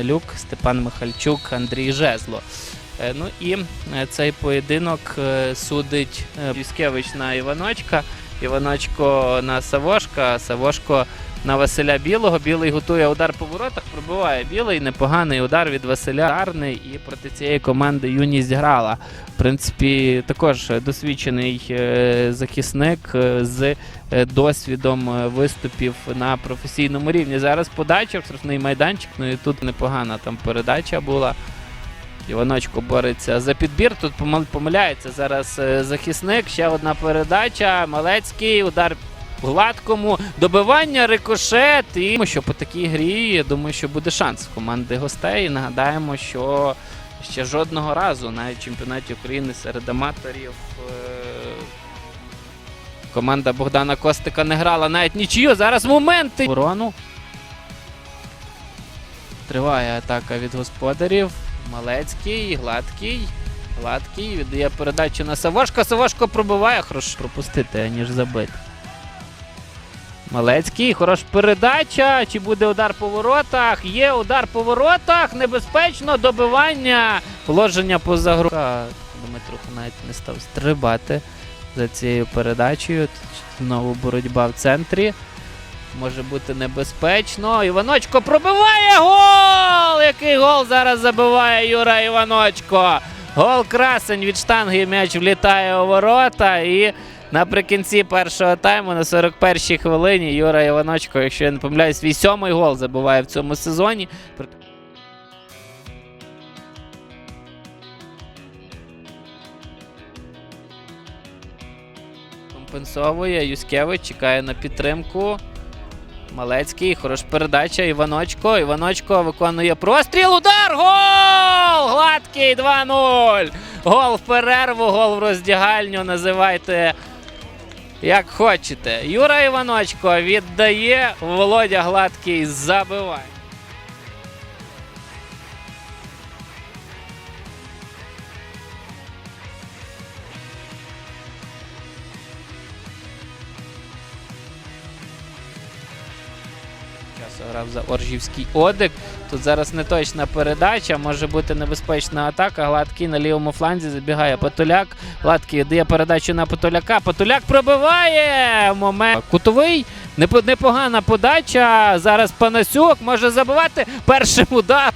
Налюк, Степан Михальчук, Андрій Жезло. Е, Ну і е, цей поєдинок е, судить Юськевич на Іваночка, Іваночко на Савошка, Савошко на Василя Білого. Білий готує удар по воротах, пробиває білий. Непоганий удар від Василя Арний. І проти цієї команди юність грала. В принципі, також досвідчений е, захисник е, з е, досвідом виступів на професійному рівні. Зараз подача в штрафний майданчик. Ну і тут непогана там передача була. Іваночко бореться за підбір. Тут помиляється зараз захисник. Ще одна передача. Малецький, удар гладкому, добивання, рикошет. І що по такій грі, я думаю, що буде шанс команди гостей. І нагадаємо, що ще жодного разу в чемпіонаті України серед аматорів. е, Команда Богдана Костика не грала навіть нічию. Зараз моменти. Ворону. Триває атака від господарів. Малецький, гладкий. Гладкий. Віддає передачу на Савошка. Савошко пробиває. Хорошо пропустити, аніж забити. Малецький, хороша передача. Чи буде удар по воротах? Є удар по воротах. Небезпечно добивання. Положення поза гру. Дмитруха навіть не став стрибати за цією передачею. Тут знову боротьба в центрі. Може бути небезпечно. Іваночко пробиває гол! Який гол зараз забиває Юра Іваночко. Гол красень від штанги. М'яч влітає у ворота. І наприкінці першого тайму на 41-й хвилині Юра Іваночко, якщо я не помиляюсь, свій сьомий гол забиває в цьому сезоні. Компенсовує Юськевич, чекає на підтримку. Малецький, хороша передача. Іваночко. Іваночко виконує простріл. Удар! Гол! Гладкий 2-0. Гол в перерву, гол в роздягальню. Називайте як хочете. Юра Іваночко віддає. Володя Гладкий забиває. Часу за Оржівський Одик. Тут зараз не точна передача, може бути небезпечна атака. Гладкий на лівому фланзі забігає Патуляк. Гладкий дає передачу на Патуляка. Патуляк пробиває. Момент. Кутовий. Непогана подача. Зараз Панасюк може забивати першим удар.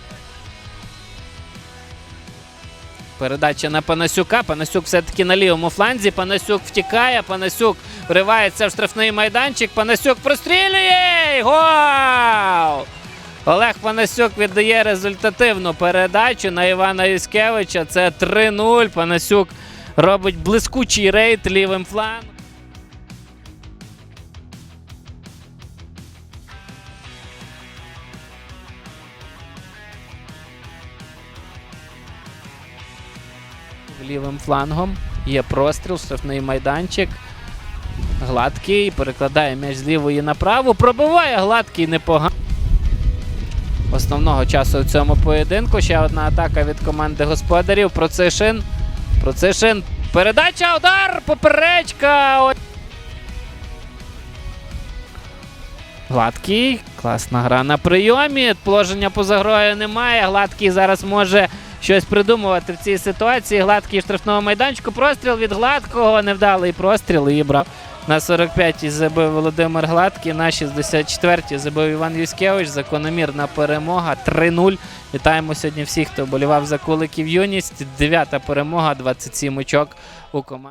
Передача на Панасюка. Панасюк все-таки на лівому фланзі. Панасюк втікає. Панасюк вривається в штрафний майданчик. Панасюк прострілює. Гол! Олег Панасюк віддає результативну передачу на Івана Юськевича. Це 3-0. Панасюк робить блискучий рейд лівим флангом. Лівим флангом є простріл, штрафний майданчик. Гладкий перекладає м'яч з лівої на праву. Пробиває гладкий непогано. Основного часу в цьому поєдинку. Ще одна атака від команди господарів. Процишин. Процишин. Передача, удар! Поперечка! Гладкий. Класна гра на прийомі. Положення поза грою немає. Гладкий зараз може щось придумувати в цій ситуації. Гладкий в штрафному майданчику. Простріл від гладкого. Невдалий простріл. І брав на 45-й забив Володимир Гладкий. На 64-й забив Іван Юськевич. Закономірна перемога. 3-0. Вітаємо сьогодні всіх, хто болівав за куликів юність. Дев'ята перемога, 27 очок у команді.